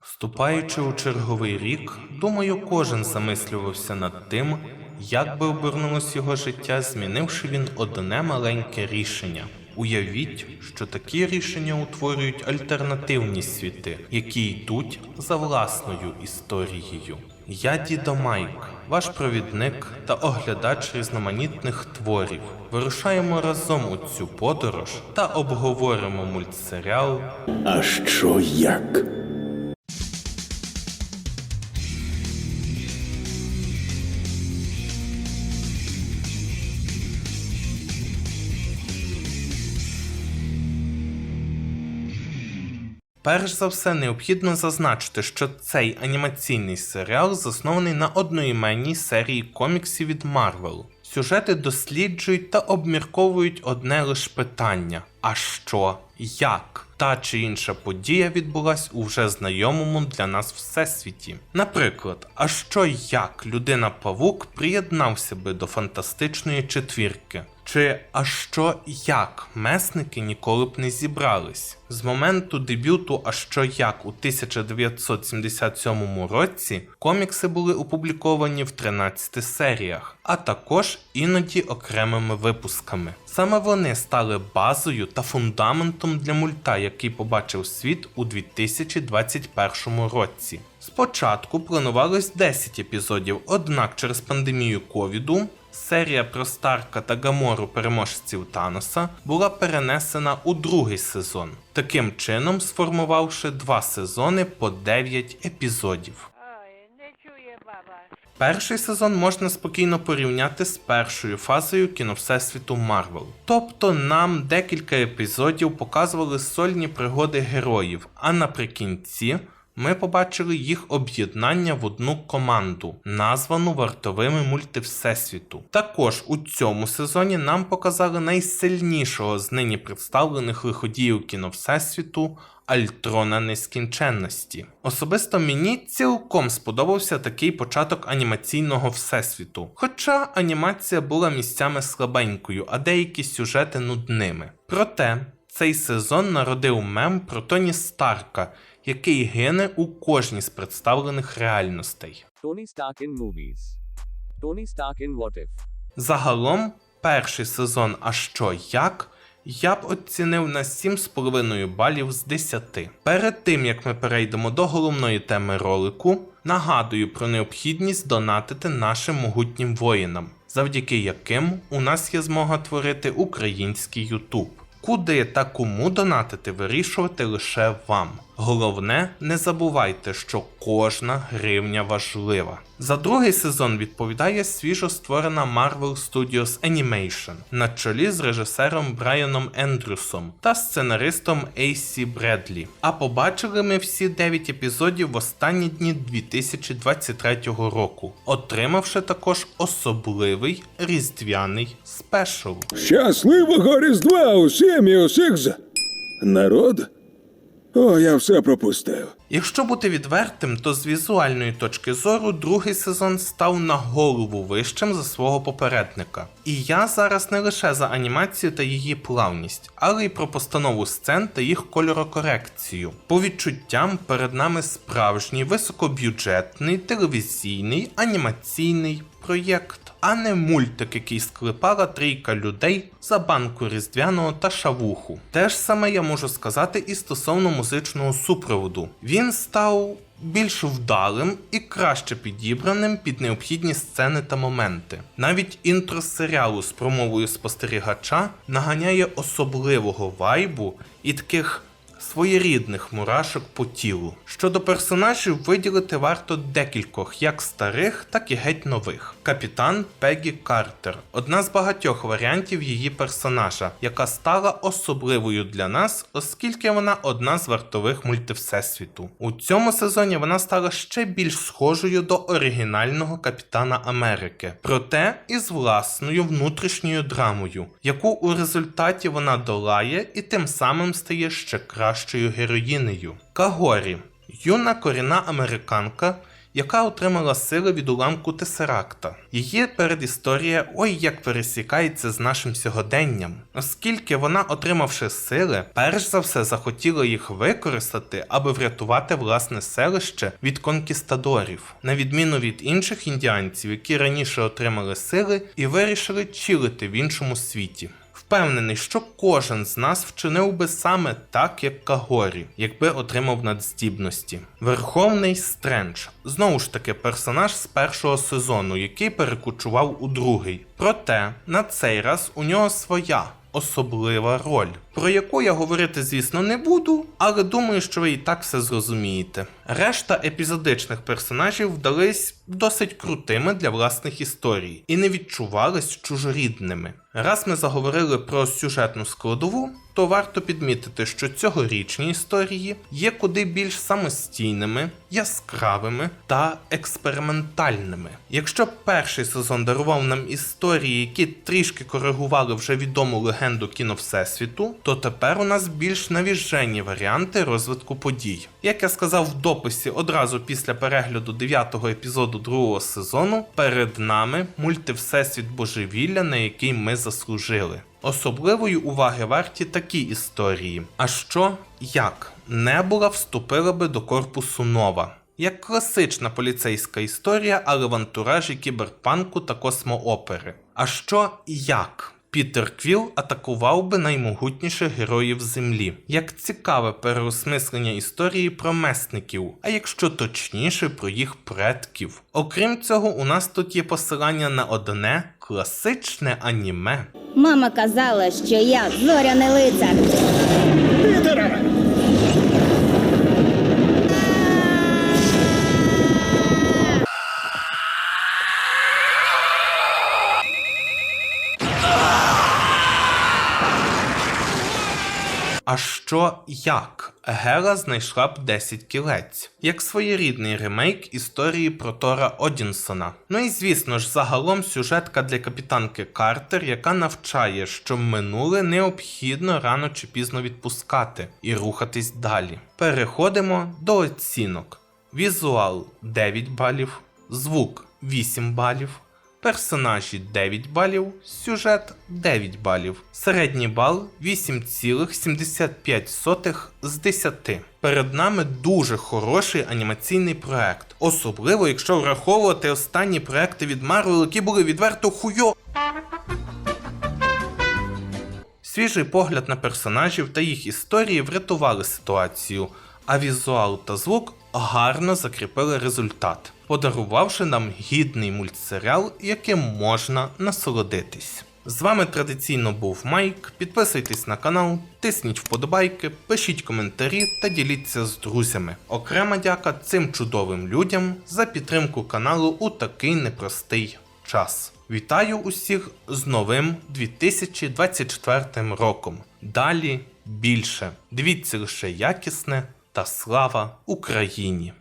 Вступаючи у черговий рік, думаю, кожен замислювався над тим, як би обернулось його життя, змінивши він одне маленьке рішення. Уявіть, що такі рішення утворюють альтернативні світи, які йдуть за власною історією. Я дідо Майк, ваш провідник та оглядач різноманітних творів. Вирушаємо разом у цю подорож та обговоримо мультсеріал А що як? Перш за все, необхідно зазначити, що цей анімаційний серіал заснований на одноіменній серії коміксів від Марвел. Сюжети досліджують та обмірковують одне лише питання: а що, як та чи інша подія відбулась у вже знайомому для нас всесвіті. Наприклад, а що як людина-павук приєднався би до фантастичної четвірки? Чи а що як месники ніколи б не зібрались? З моменту дебюту А що як у 1977 році комікси були опубліковані в 13 серіях, а також іноді окремими випусками. Саме вони стали базою та фундаментом для мульта, який побачив світ у 2021 році. Спочатку планувалось 10 епізодів, однак через пандемію ковіду серія про Старка та Гамору переможців Таноса була перенесена у другий сезон, таким чином сформувавши два сезони по 9 епізодів. Перший сезон можна спокійно порівняти з першою фазою кіновсесвіту Марвел. Тобто нам декілька епізодів показували сольні пригоди героїв, а наприкінці ми побачили їх об'єднання в одну команду, названу вартовими мульти Всесвіту. Також у цьому сезоні нам показали найсильнішого з нині представлених лиходіїв кіновсесвіту Альтрона нескінченності. Особисто мені цілком сподобався такий початок анімаційного всесвіту. Хоча анімація була місцями слабенькою, а деякі сюжети нудними. Проте цей сезон народив мем про Тоні Старка, який гине у кожній з представлених реальностей. Tony Stark in movies. Tony Stark in What If. Загалом, перший сезон А що як я б оцінив на 7,5 балів з 10. Перед тим як ми перейдемо до головної теми ролику, нагадую про необхідність донатити нашим могутнім воїнам, завдяки яким у нас є змога творити український YouTube. Куди та кому донатити вирішувати лише вам. Головне, не забувайте, що кожна гривня важлива. За другий сезон відповідає свіжо створена Marvel Studios Animation на чолі з режисером Брайаном Ендрюсом та сценаристом Ейсі Бредлі. А побачили ми всі 9 епізодів в останні дні 2023 року, отримавши також особливий різдвяний спешл. Щасливого Різдва усім і усіх з... Народ? О, я все пропустив. Якщо бути відвертим, то з візуальної точки зору другий сезон став на голову вищим за свого попередника. І я зараз не лише за анімацію та її плавність, але й про постанову сцен та їх кольорокорекцію. По відчуттям перед нами справжній високобюджетний телевізійний анімаційний проєкт. А не мультик, який склепала трійка людей за банку різдвяного та шавуху. Те ж саме я можу сказати і стосовно музичного супроводу. Він став більш вдалим і краще підібраним під необхідні сцени та моменти. Навіть інтро серіалу з промовою спостерігача наганяє особливого вайбу і таких своєрідних мурашок по тілу. Щодо персонажів виділити варто декількох, як старих, так і геть нових. Капітан Пегі Картер одна з багатьох варіантів її персонажа, яка стала особливою для нас, оскільки вона одна з вартових мультивсесвіту. У цьому сезоні вона стала ще більш схожою до оригінального Капітана Америки, проте із власною внутрішньою драмою, яку у результаті вона долає і тим самим стає ще кращою героїнею. Кагорі юна корінна американка, яка отримала сили від уламку Тесеракта. Її передісторія ой як пересікається з нашим сьогоденням, оскільки вона, отримавши сили, перш за все захотіла їх використати, аби врятувати власне селище від конкістадорів, на відміну від інших індіанців, які раніше отримали сили і вирішили чилити в іншому світі. Впевнений, що кожен з нас вчинив би саме так, як Кагорі, якби отримав надздібності. Верховний Стрендж знову ж таки персонаж з першого сезону, який перекочував у другий. Проте на цей раз у нього своя особлива роль, про яку я говорити, звісно, не буду, але думаю, що ви і так все зрозумієте. Решта епізодичних персонажів вдались досить крутими для власних історій і не відчувались чужорідними. Раз ми заговорили про сюжетну складову, то варто підмітити, що цьогорічні історії є куди більш самостійними, яскравими та експериментальними. Якщо перший сезон дарував нам історії, які трішки коригували вже відому легенду кіно Всесвіту, то тепер у нас більш навіжені варіанти розвитку подій. Як я сказав в дописі одразу після перегляду 9-го епізоду другого сезону, перед нами мультивсесвіт божевілля, на який ми заслужили. Особливої уваги варті такі історії. А що, як Небула вступила би до корпусу Нова? Як класична поліцейська історія, але в антуражі кіберпанку та космоопери. А що як? Пітер Квіл атакував би наймогутніших героїв Землі. Як цікаве переосмислення історії про месників, а якщо точніше про їх предків. Окрім цього, у нас тут є посилання на одне класичне аніме. Мама казала, що я зоряний лицар. Пітере! Що як? Гела знайшла б 10 кілець, як своєрідний ремейк історії про Тора Одінсона. Ну і звісно ж, загалом сюжетка для капітанки Картер, яка навчає, що минуле необхідно рано чи пізно відпускати і рухатись далі. Переходимо до оцінок. Візуал 9 балів, звук 8 балів, персонажі 9 балів, сюжет 9 балів. Середній бал 8,75 з 10. Перед нами дуже хороший анімаційний проект, особливо якщо враховувати останні проекти від Marvel, які були відверто хуйо. Свіжий погляд на персонажів та їх історії врятували ситуацію, а візуал та звук гарно закріпили результат, подарувавши нам гідний мультсеріал, яким можна насолодитись. З вами традиційно був Майк. Підписуйтесь на канал, тисніть вподобайки, пишіть коментарі та діліться з друзями. Окрема дяка цим чудовим людям за підтримку каналу у такий непростий час. Вітаю усіх з новим 2024 роком. Далі більше. Дивіться лише якісне та слава Україні!